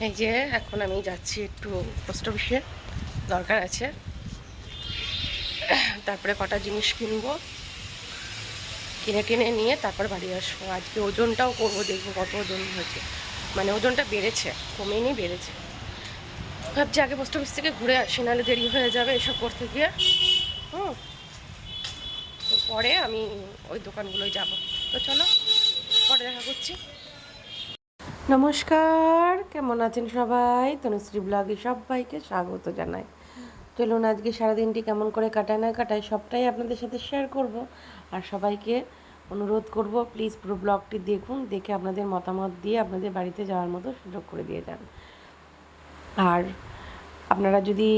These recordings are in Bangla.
এই যে, এখন আমি যাচ্ছি একটু পোস্ট অফিসে, দরকার আছে। তারপরে কটা জিনিস কিনবো। কিনে কিনে নিয়ে তারপর বাড়ি আসব। আজকে ওজনটাও করব, দেখব কত ওজন হয়েছে। মানে ওজনটা বেড়েছে কমেনি বেড়েছে। ভাবছি আগে পোস্ট অফিস থেকে ঘুরে আসি, নাহলে দেরি হয়ে যাবে এসব করতে গিয়ে। হুম। পরে আমি ওই দোকানগুলোয় যাব। তো চলো, পরে দেখা করছি। নমস্কার, কেমন আছেন সবাই? তনুশ্রী ব্লগে সবাইকে স্বাগত জানাই। চলুন আজকে সারাদিনটি কেমন করে কাটায় না কাটায় সবটাই আপনাদের সাথে শেয়ার করব। আর সবাইকে অনুরোধ করব প্লিজ পুরো ব্লগটি দেখুন, দেখে আপনাদের মতামত দিয়ে আপনাদের বাড়িতে যাওয়ার মতো সুযোগ করে দিয়ে যান। আর আপনারা যদি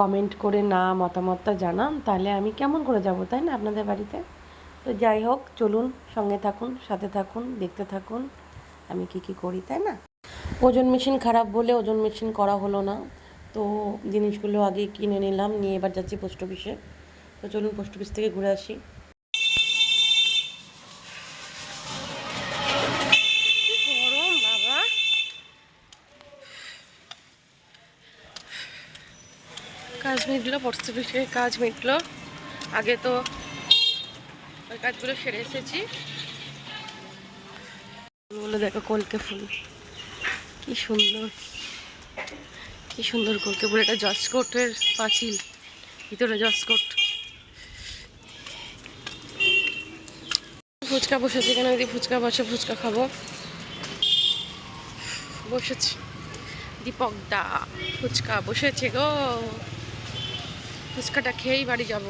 কমেন্ট করে না মতামতটা জানান, তাহলে আমি কেমন করে যাব, তাই না আপনাদের বাড়িতে? তো যাই হোক, চলুন সঙ্গে থাকুন, সাথে থাকুন, দেখতে থাকুন। আমি কি কি করি তাই না? ওজন মেশিন খারাপ বলে ওজন মেশিন করা হলো না। তো জিনিসগুলো আগে কিনে নিলাম নিয়ে এবার যাচ্ছি পোস্ট অফিসে তো চলুন পোস্ট অফিস থেকে ঘুরে আসি। গরম বাবা। কাজ মিটলো পোস্ট অফিসে কাজ মিটলো। আগে তো ওই কাজগুলো সেরে এসেছি। ফুলগুলো দেখো কলকে ফুল। কি সুন্দর কি সুন্দর কলকে ফুল। এটা জসকোটের পাঁচিল, ভিতরে জসকোট ফুচকা বসেছি এখানে যদি ফুচকা বসে, ফুচকা খাব। বসেছি। দীপক দা ফুচকা বসেছে গো। ফুচকাটা খেয়েই বাড়ি যাব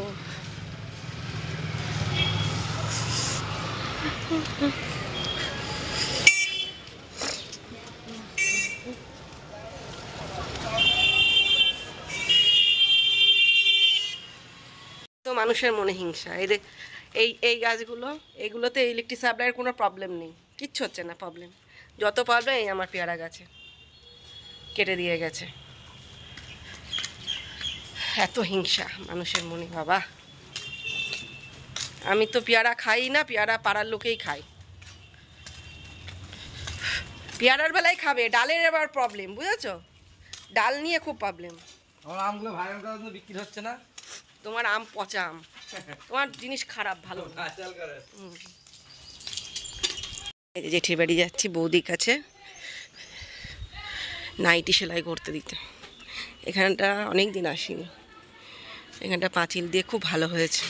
তো মানুষের মনে হিংসা। এই এই এই গাছগুলো, এগুলোতে ইলেকট্রিক সাপ্লাইয়ের কোনো প্রবলেম নেই। কিচ্ছু হচ্ছে না প্রবলেম যত প্রবলেম এই আমার পেয়ারা গাছে কেটে দিয়ে গেছে। এত হিংসা মানুষের মনে, বাবা। আমি তো পেয়ারা খাই না, পেয়ারা পাড়ার লোকেই খাই পেয়ারার বেলায় খাবে, ডালের এবার প্রবলেম বুঝেছ? ডাল নিয়ে খুব প্রবলেম আমার আমগুলো ভাইরাল বিক্রি হচ্ছে না। তোমার আম পচা আম। তোমার জিনিস খারাপ ভালো জেঠির বাড়ি যাচ্ছি বৌদির কাছে। নাইটি সেলাই করতে দিতে। এখানটা অনেক দিন আসিনি। এখানটা পাঁচিল দিয়ে খুব ভালো হয়েছে।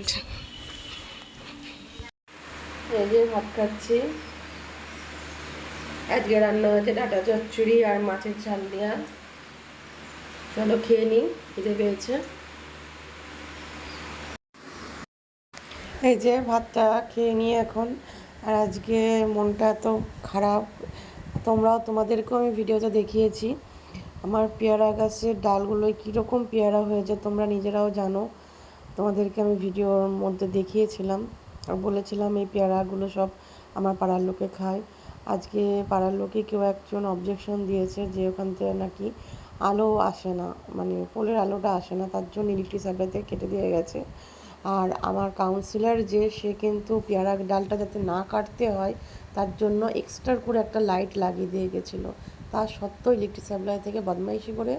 আচ্ছা। এই যে ভাত খাচ্ছি। আজকে রান্না হয়েছে ডাটা চচ্চড়ি আর মাছের ঝাল দেওয়া চলো খেয়ে নিই, খিদে পেয়েছে। এই যে ভাতটা খেয়ে নিয়ে এখন, আর আজকে মনটা তো খারাপ। তোমরাও, তোমাদেরকেও আমি ভিডিওতে দেখিয়েছি। আমার পেয়ারা গাছের ডালগুলোয় কীরকম পেয়ারা হয়েছে তোমরা নিজেরাও জানো। তোমাদেরকে আমি ভিডিওর মধ্যে দেখিয়েছিলাম। আর বলেছিলাম এই পেয়ারাগুলো সব আমার পাড়ার লোকে খায়। আজকে পাড়ার লোকে কেউ একজন অবজেকশন দিয়েছে যে ওখান থেকে নাকি আলো আসে না মানে পোলের আলোটা আসে না, তার জন্য ইলেকট্রিক সাপ্লাই থেকে কেটে দিয়ে গেছে। আর আমার কাউন্সিলর যে, সে কিন্তু পেয়ারা ডালটা যাতে না কাটতে হয়, তার জন্য এক্সট্রা করে একটা লাইট লাগিয়ে দিয়ে গেছিল। তা সত্ত্বেও ইলেকট্রিক সাপ্লাই থেকে বদমাইশি করে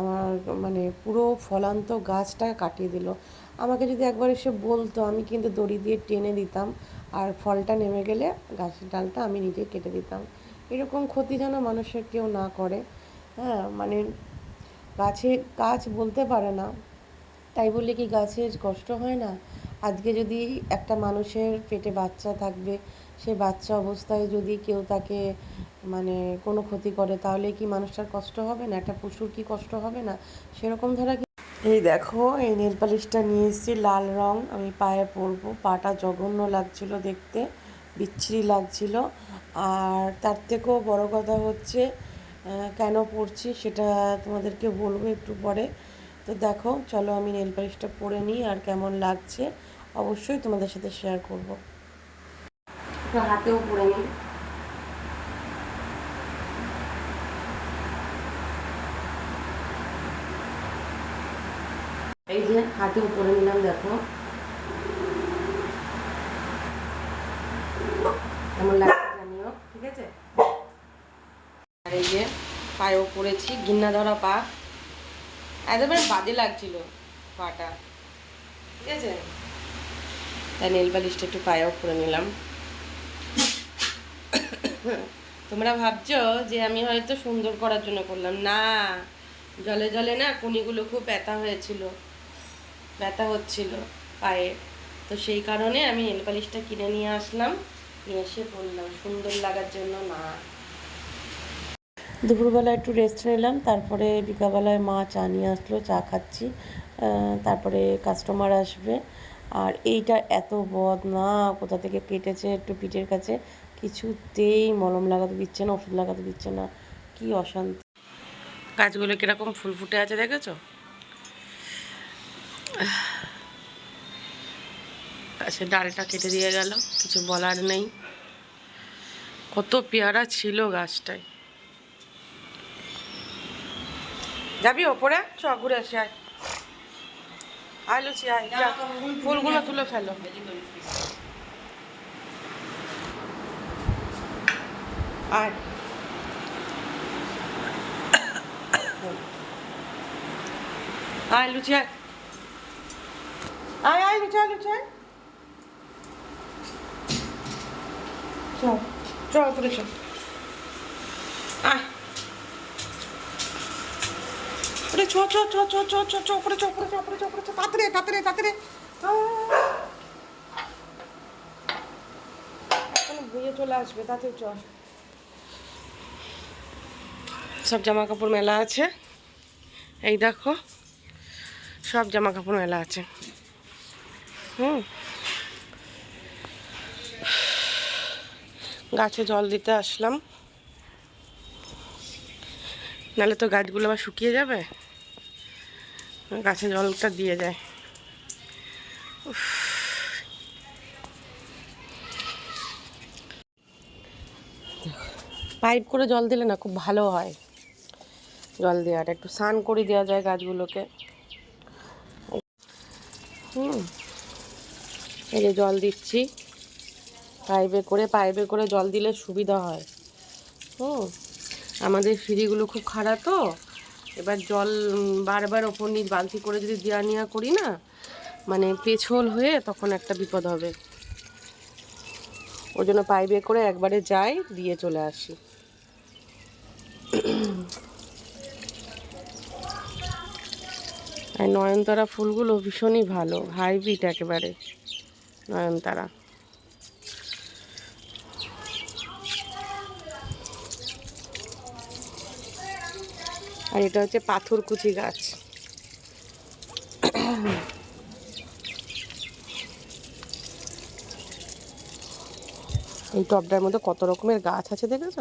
আমার মানে পুরো ফলান্ত গাছটা কাটিয়ে দিল। আমাকে যদি একবার এসে বলতো, আমি কিন্তু দড়ি দিয়ে টেনে দিতাম। আর ফলটা নেমে গেলে গাছের ডালটা আমি নিজেই কেটে দিতাম। এরকম ক্ষতি যেন মানুষের কেউ না করে। হ্যাঁ মানে গাছে গাছ বলতে পারে না। তাই বলে কি গাছের কষ্ট হয় না? আজকে যদি একটা মানুষের পেটে বাচ্চা থাকবে, সে বাচ্চা অবস্থায় যদি কেউ তাকে মানে কোনো ক্ষতি করে, তাহলে কি মানুষটার কষ্ট হবে না? একটা পশুর কি কষ্ট হবে না? সেরকম ধরা এই দেখো, এই নেল পালিশটা নিয়ে এসেছি, লাল রং। আমি পায়ে পরবো। পাটা জঘন্য লাগছিল দেখতে, বিচ্ছিরি লাগছিল। আর তার থেকেও বড় কথা হচ্ছে কেন পরছি সেটা তোমাদেরকে বলব একটু পরে। তো দেখো, চলো আমি নেল পালিশটা পরে নিই, আর কেমন লাগছে অবশ্যই তোমাদের সাথে শেয়ার করব। হাতেও পরে নিই। হাতে করে নিলাম, দেখো। লাগছে ঠিক আছে? আর এই যে পায়েও মানে লাগছিল পাটা, ঠিক আছে? নেল বালিশটা একটু পায়েও করে নিলাম। তোমরা ভাবছ যে আমি হয়তো সুন্দর করার জন্য করলাম। না, জলে জলে না কুনিগুলো খুব ব্যথা হয়েছিল। ব্যথা হচ্ছিল পায়ে। তো সেই কারণে আমি নেল পালিশটা কিনে নিয়ে আসলাম। নিয়ে এসে পরলাম সুন্দর লাগার জন্য না। দুপুরবেলা একটু রেস্ট নিলাম, তারপরে বিকালবেলায় মা চা নিয়ে আসলো, চা খাচ্ছি। তারপরে কাস্টমার আসবে। আর এইটা এত বদ না কোথা থেকে কেটেছে একটু পিঠের কাছে? কিছুতেই মলম লাগাতে দিচ্ছে না, ওষুধ লাগাতে দিচ্ছে না। কি অশান্তি। গাছগুলো কীরকম ফুল ফুটে আছে দেখেছ? গাছের ডালটা কেটে দিয়ে গেল, কিছু বলার নেই। কত পেয়ারা ছিল গাছটায়। যাবি ওপরে? চ, ঘুরে আসি, আয়। আয়, লুচি, আয় ফুলগুলো তুলে ফেলো। আয়। আয়, লুচি, আয়। আয় আয় লুচি আয় চল চল উপরে চল। আয়। ওরে, চ চ চ চ চ চ চ, উপরে চ উপরে চ উপরে চ উপরে চ। তাড়াতাড়ি তাড়াতাড়ি তাড়াতাড়ি। এখন ভুঁয়ে চলে আসবে তাতে চ সব জামা কাপড় মেলা আছে। এই দেখো, সব জামা কাপড় মেলা আছে। হুম। গাছে জল দিতে আসলাম। নাহলে তো গাছগুলো আবার শুকিয়ে যাবে। গাছে জলটা দিয়ে যায়। পাইপ করে জল দিলে না খুব ভালো হয়। জল দেওয়াটা। একটু স্নান করে দেওয়া যায় গাছগুলোকে হুম যে জল দিচ্ছি। পাইপে করে পাইপে করে জল দিলে সুবিধা হয়। হুম, আমাদের সিঁড়িগুলো খুব খারাপ তো। এবার জল বারবার ওপর নিচ বালতি করে যদি দেওয়া নেওয়া করি না মানে পেছল হয়ে তখন একটা বিপদ হবে। ওই জন্য পাইপে করে একবারে যাই, দিয়ে চলে আসি। আর নয়নতারা ফুলগুলো ভীষণই ভালো, হাইব্রিড একেবারে। নয়নতারা। আর এটা হচ্ছে পাথরকুচি গাছ। এই টবটার মধ্যে কত রকমের গাছ আছে দেখেছ?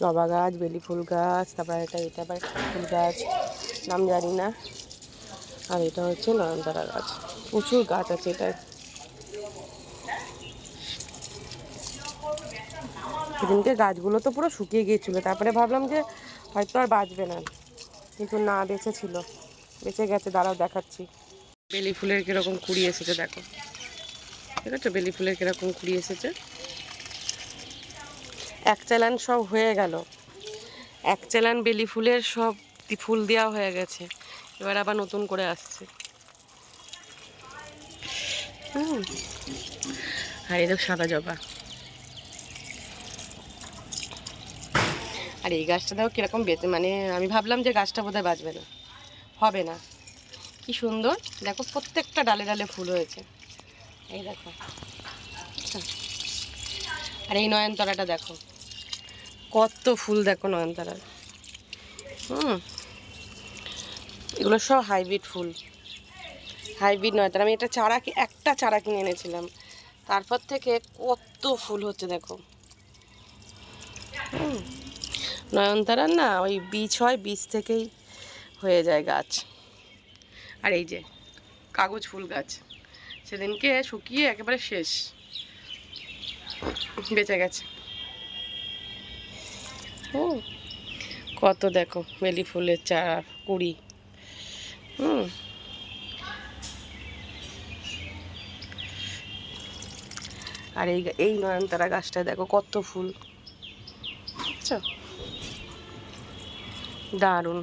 জবা গাছ, বেলি ফুল গাছ, তারপর এটা এটা আবার ফুল গাছ, নাম জানি না। আর এটা হচ্ছে নয়নতারা গাছ। প্রচুর গাছ আছে এটায়। সেদিনকে গাছগুলো তো পুরো শুকিয়ে গিয়েছিল। তারপরে ভাবলাম যে হয়তো আর বাঁচবে না। কিন্তু না, বেঁচে ছিল। বেঁচে গেছে, দাঁড়াও দেখাচ্ছি। বেলি ফুলের কীরকম কুড়ি এসেছে, দেখো। ঠিক আছে, বেলি ফুলের কীরকম কুড়ি এসেছে। এক চালান সব হয়ে গেল। এক চালান বেলি ফুলের সব ফুল দেওয়া হয়ে গেছে। এবার আবার নতুন করে আসছে। হুম। আর এই দেখো সাদা জবা। আর এই গাছটা দেখো কীরকম বেঁচে মানে আমি ভাবলাম যে গাছটা বোধহয় বাঁচবে না। হবে না। কি সুন্দর। দেখো প্রত্যেকটা ডালে ডালে ফুল হয়েছে। এই দেখো। আর এই নয়নতারাটা দেখো। কত ফুল দেখো নয়নতারার। হুম। এগুলো সব হাইব্রিড ফুল। হাইব্রিড নয়তারা আমি এটা চারা একটা চারা কিনে এনেছিলাম। তারপর থেকে কত ফুল হচ্ছে দেখো। হুম। নয়নতারার না ওই বীজ হয়, বীজ থেকেই হয়ে যায় গাছ। আর এই যে কাগজ ফুল গাছ, সেদিনকে শুকিয়ে একেবারে শেষ, বেঁচে গেছে। ও কত দেখো বেলি ফুলের চারা, কুড়ি। হুম। আর এই এই নয়নতারা গাছটা দেখো কত ফুল। বুঝছ দারুণ।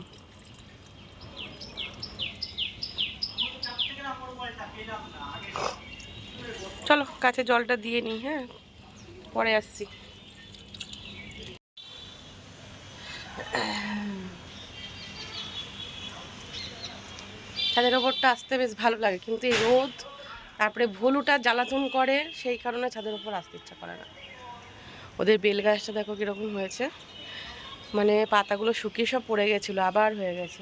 চলো, কাছে জলটা দিয়ে নিই হ্যাঁ? পরে আসছি। ছাদের ওপরটা আসতে বেশ ভালো লাগে, কিন্তু এই রোদ, তারপরে ভুলুটা জ্বালাতন করে, সেই কারণে ছাদের ওপর আসতে ইচ্ছা করে না। ওদের বেল গাছটা দেখো কীরকম হয়েছে। মানে পাতাগুলো শুকিয়ে সব পড়ে গেছিল, আবার হয়ে গেছে।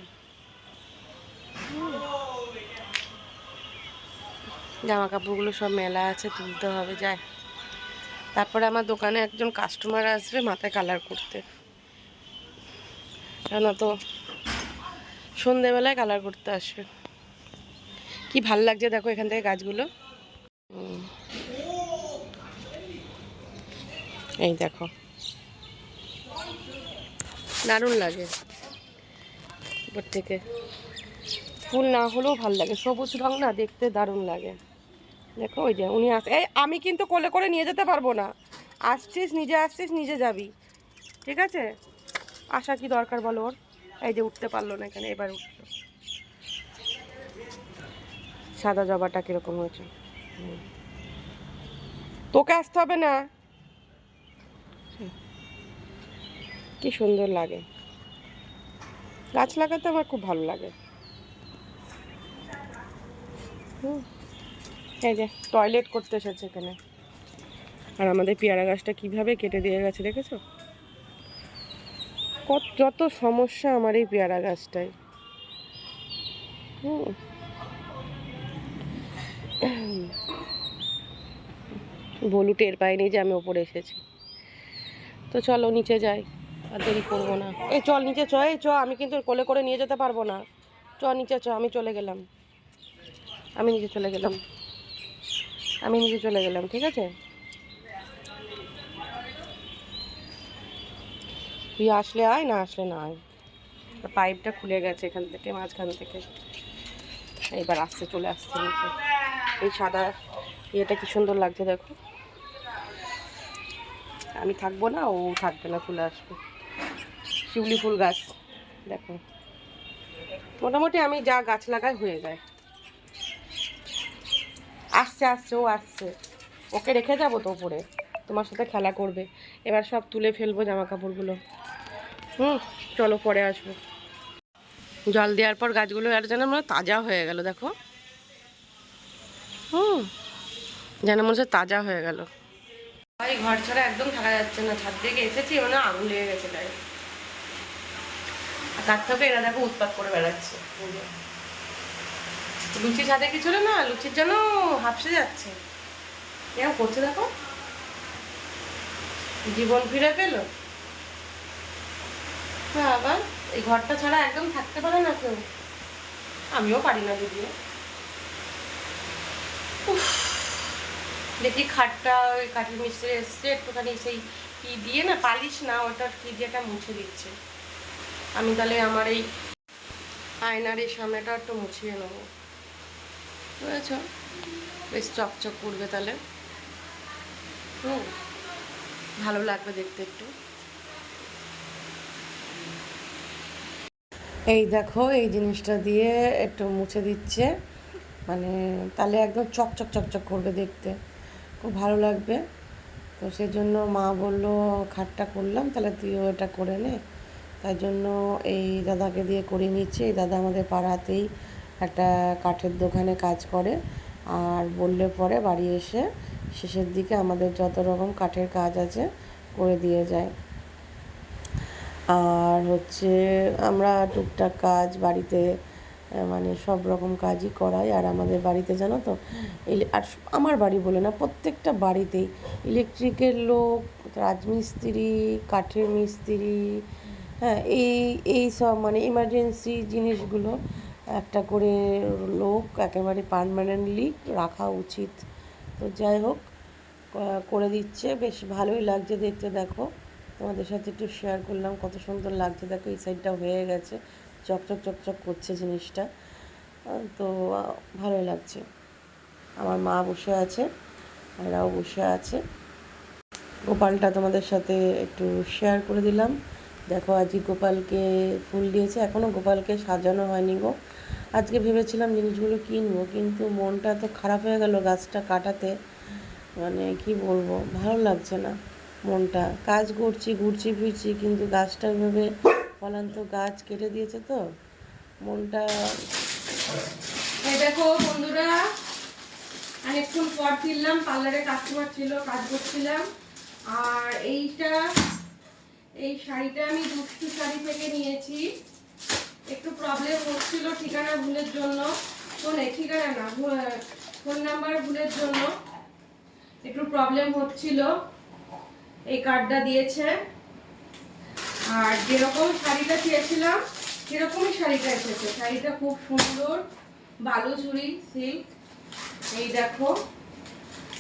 জামা কাপড়গুলো সব মেলা আছে, তুলতে হবে যায় তারপরে আমার দোকানে একজন কাস্টমার আসবে মাথায় কালার করতে। কেন তো? সন্ধেবেলায় কালার করতে আসবে। কি ভালো লাগছে দেখো এখান থেকে গাছগুলো। এই দেখো। দারুণ লাগে। উপর থেকে। ফুল না হলেও ভালো লাগে। সবুজ রং না দেখতে দারুণ লাগে। দেখো ওই যে উনি আস, এই আমি কিন্তু কোলে করে নিয়ে যেতে পারব না। আসছিস, নিজে আসছিস, নিজে যাবি। ঠিক আছে? আসা কি দরকার বলো ওর? এই যে উঠতে পারল না এখানে, এবার উঠল। সাদা জবাটা কীরকম হয়েছে? তোকে আসতে হবে না হুম। কি সুন্দর লাগে। গাছ লাগাতে আমার খুব ভালো লাগে। এই যে টয়লেট করতে এসেছে এখানে। আর আমাদের পেয়ারা গাছটা কীভাবে কেটে দিয়ে গেছে দেখেছ? কত, যত সমস্যা আমার এই পেয়ারা গাছটায়। হুম। বলু টের পাইনি যে আমি ওপরে এসেছি। তো চলো নিচে যাই। আর দেরি করব না। এই চল, নিচে চ, এই চ, আমি কিন্তু কোলে করে নিয়ে যেতে পারব না। চ, নিচে চ, আমি চলে গেলাম। আমি নিচে চলে গেলাম। আমি নিচে চলে গেলাম, ঠিক আছে? তুই আসলে আয়, না আসলে না আয়। পাইপটা খুলে গেছে এখান থেকে, মাঝখান থেকে। এইবার আসতে চলে আসছে নিচে। এই সাদা ইয়েটা কি সুন্দর লাগছে দেখো। আমি থাকব না, ও থাকবে না ফুলে আসবে। শিউলি ফুল গাছ। দেখো। মোটামুটি আমি যা গাছ লাগাই হয়ে যায়। আসছে আসছে, ও আসছে। ওকে রেখে যাব তো ওপরে তোমার সাথে খেলা করবে। এবার সব তুলে ফেলব জামা কাপড়গুলো হুম, চলো পরে আসব। জল দেওয়ার পর গাছগুলো আর যেন মনে তাজা হয়ে গেল, দেখো। হুম, যেন মনে হচ্ছে তাজা হয়ে গেল। ভাই ঘর ছাড়া একদম থাকা যাচ্ছে না। ছাদ থেকে এসেছি মানে আগুন লেগে গেছে আর তার থেকে এরা দেখো উৎপাত করে বেড়াচ্ছে। এই যে। লুচি ছাদে কি ছিল না? লুচির জন্য হাফসে যাচ্ছে। এরকম করছে দেখো। জীবন ফিরে পেল। হ্যাঁ আবার এই ঘরটা ছাড়া একদম থাকতে পারে না কেউ। আমিও পারি না যদিও। দেখি খাটটা ওই কাঠের মিস্ত্রি এসছে, একটুখানি সেই কি দিয়ে না, পালিশ না, ওটা কি দিয়ে একটা মুছে দিচ্ছে। আমি তাহলে আমার এই আয়নার এই সামনেটা একটু মুছিয়ে নেব। বুঝেছ? বেশ চকচক করবে তাহলে। হুম, ভালো লাগবে দেখতে একটু। এই দেখো, এই জিনিসটা দিয়ে একটু মুছে দিচ্ছে। মানে তাহলে একদম চকচক চকচক করবে দেখতে। খুব ভালো লাগবে। তো সেই জন্য মা বলল, খাটটা করলাম, তাহলে তুইও এটা করে নে। তাই জন্য এই দাদাকে দিয়ে করে নিচ্ছে। এই দাদা আমাদের পাড়াতেই একটা কাঠের দোকানে কাজ করে আর বললে পরে বাড়ি এসে শেষের দিকে আমাদের যত রকম কাঠের কাজ আছে করে দিয়ে যায়। আর হচ্ছে আমরা টুকটাক কাজ বাড়িতে মানে সব রকম কাজই করাই। আর আমাদের বাড়িতে জানো তো আর আমার বাড়ি বলে না, প্রত্যেকটা বাড়িতেই ইলেকট্রিকের লোক, রাজমিস্ত্রি, কাঠের মিস্ত্রি হ্যাঁ এই এই সব মানে ইমার্জেন্সি জিনিসগুলো একটা করে লোক একেবারে পার্মানেন্টলি রাখা উচিত। তো যাই হোক করে দিচ্ছে। বেশ ভালোই লাগছে দেখতে, দেখো। তোমাদের সাথে একটু শেয়ার করলাম, কত সুন্দর লাগছে। দেখো, এই সাইডটা হয়ে গেছে। চকচক চকচক করছে জিনিসটা। তো ভালোই লাগছে। আমার মা বসে আছে এরাও বসে আছে। গোপালটা তোমাদের সাথে একটু শেয়ার করে দিলাম। দেখো, আজকে গোপালকে ফুল দিয়েছে এখনও গোপালকে সাজানো হয়নি গো। আজকে ভেবেছিলাম জিনিসগুলো কিনবো, কিন্তু মনটা তো খারাপ হয়ে গেল গাছটা কাটাতে। মানে কি বলব, ভালো লাগছে না মনটা। কাজ করছি, ঘুরছি ফিরছি, কিন্তু গাছটা ভেবে ফলান্ত গাছ কেটে দিয়েছে তো। মনটা দেখো বন্ধুরা, অনেকক্ষণ পর ফিরলাম, পার্লারে কাস্টমার ছিল, কাজ করছিলাম। আর এইটা এই শাড়িটা আমি দুষ্টু শাড়ি থেকে নিয়েছি। একটু প্রবলেম হচ্ছিল ঠিকানা ভুলের জন্য। শোনে, ঠিকানা না ফোন নাম্বার ভুলের জন্য একটু প্রবলেম হচ্ছিল। এই কার্ডটা দিয়েছে। আর যেরকম শাড়িটা চেয়েছিলাম, সেরকমই শাড়িটা এসেছে। শাড়িটা খুব সুন্দর বালুচুরি সিল্ক এই দেখো,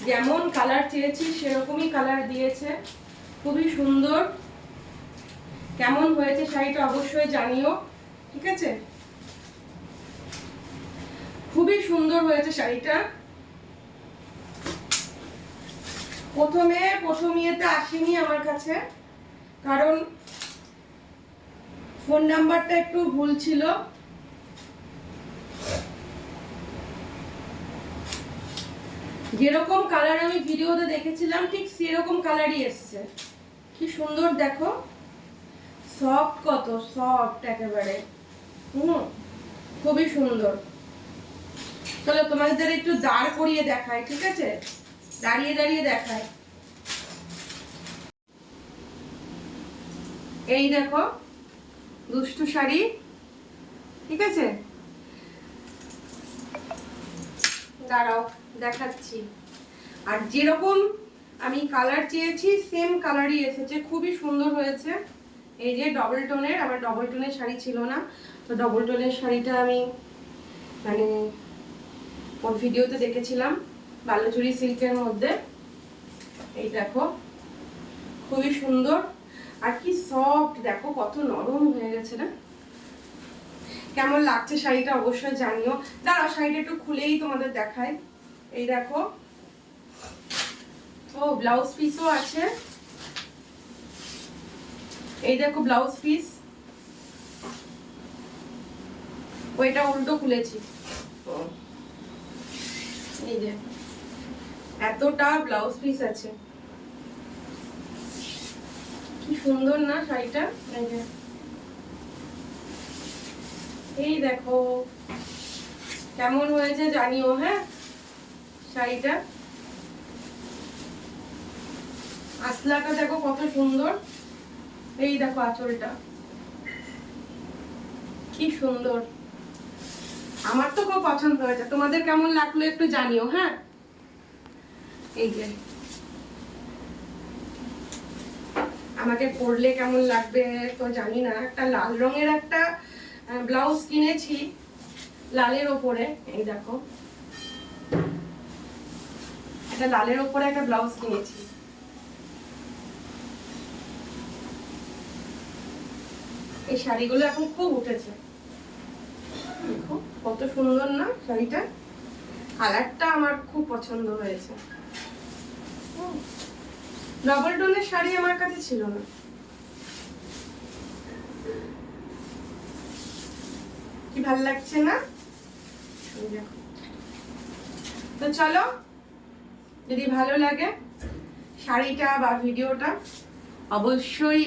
যেমন কালার চেয়েছি, সেরকমই কালার দিয়েছে। খুবই সুন্দর। কেমন হয়েছে শাড়িটা অবশ্যই জানিও, ঠিক আছে? খুবই সুন্দর হয়েছে শাড়িটা। প্রথমে প্রথম ইয়েতে আসেনি আমার কাছে, কারণ ফোন নাম্বারটা একটু ভুল ছিল। যেরকম কালার আমি ভিডিওতে দেখেছিলাম, ঠিক সেরকম কালারই এসছে। কি সুন্দর দেখো। সফট কত? সফট একেবারে। হুম, খুবই সুন্দর। চলো তোমাদের একটু দাঁড় করিয়ে দেখায় ঠিক আছে? দাঁড়িয়ে দাঁড়িয়ে দেখায় এই দেখো, দুষ্টু শাড়ি, ঠিক আছে? দাঁড়াও, দেখাচ্ছি। আর যেরকম আমি কালার চেয়েছি সেম কালারই এসেছে, খুবই সুন্দর হয়েছে। এই যে ডবল টোনের আমার ডবল টোনের শাড়ি ছিল না। তো ডবল টোনের শাড়িটা আমি মানে ওর ভিডিওতে দেখেছিলাম বালুচুরি সিল্কের মধ্যে। এই দেখো, খুবই সুন্দর। আর কি সফট দেখো কত নরম হয়ে গেছে না? কেমন লাগছে শাড়িটা অবশ্যই জানিও। দাঁড়াও, শাড়িটা একটু খুলেই তোমাদের দেখায় এই দেখো, ও ব্লাউজ পিসও আছে। এই দেখো ব্লাউজ পিস ওইটা উল্টো খুলেছি। ও, এই যে। এতটা ব্লাউজ পিস আছে। কি সুন্দর না শাড়িটা? এই যে। এই দেখো। কেমন হয়েছে জানিও হ্যাঁ? শাড়িটা। আসলাটা দেখো কত সুন্দর। এই দেখো আঁচলটা। কি সুন্দর। আমার তো খুব পছন্দ হয়েছে। তোমাদের কেমন লাগল একটু জানিও হ্যাঁ? এই যে। আমাকে পরলে কেমন লাগবে তো জানি না। একটা লাল রঙের একটা ব্লাউজ কিনেছি, লালের ওপরে। এই দেখো। একটা লালের ওপরে একটা ব্লাউজ কিনেছি। এই শাড়িগুলো এখন খুব উঠেছে। দেখো, কত সুন্দর না শাড়িটা? কালারটা আমার খুব পছন্দ হয়েছে। ডবল টোনের শাড়ি আমার কাছে ছিল না। কি ভালো লাগছে না? তো চলো, যদি ভালো লাগে শাড়িটা বা ভিডিওটা, অবশ্যই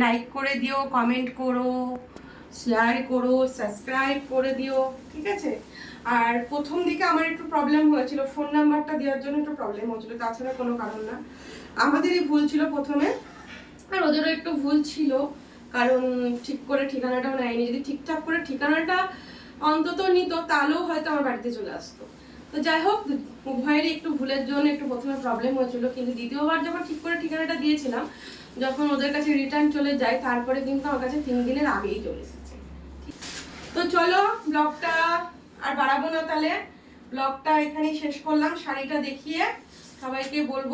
লাইক করে দিও কমেন্ট করো শেয়ার করো সাবস্ক্রাইব করে দিও, ঠিক আছে? আর প্রথম দিকে আমার একটু প্রবলেম হয়েছিল ফোন নাম্বারটা দেওয়ার জন্য একটু প্রবলেম হচ্ছিল তাছাড়া কোনো কারণ না। আমাদেরই ভুল ছিল প্রথমে, আর ওদেরও একটু ভুল ছিল, কারণ ঠিক করে ঠিকানাটাও নেয়নি। যদি ঠিকঠাক করে ঠিকানাটা অন্তত নিত, তাহলেও হয়তো আমার বাড়িতে চলে আসতো। তো যাই হোক, উভয়েরই একটু ভুলের জন্য একটু প্রথমে প্রবলেম হয়েছিল, কিন্তু দ্বিতীয়বার যখন ঠিক করে ঠিকানাটা দিয়েছিলাম যখন ওদের কাছে রিটার্ন চলে যায়, তারপরে কিন্তু আমার কাছে তিন দিনের আগেই চলে এসেছে। তো চলো ব্লগটা আর বাড়াবো না তাহলে। ব্লগটা এখানেই শেষ করলাম, শাড়িটা দেখিয়ে। সবাইকে বলব,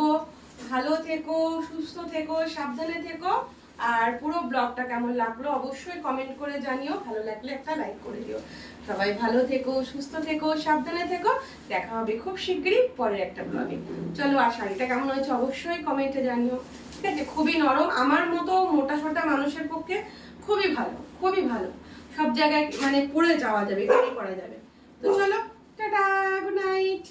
ভালো থেকো, সুস্থ থেকো, সাবধানে থেকো। আর পুরো ব্লগটা কেমন লাগল অবশ্যই কমেন্ট করে জানিও, ভালো লাগলে একটা লাইক করে দিও। সবাই ভালো থেকো, সুস্থ থেকো, সাবধানে থেকো। দেখা হবে খুব শিগগিরই পরের একটা ব্লগে চলো, আর শাড়িটা কেমন হয়েছে অবশ্যই কমেন্টে জানিও। ঠিক আছে? খুবই নরম। আমার মতো মোটা সোটা মানুষের পক্ষে খুবই ভালো খুবই ভালো। সব জায়গায় মানে পরে যাওয়া যাবে গাড়ি করা যাবে। তো চলো, টাটা গুড নাইট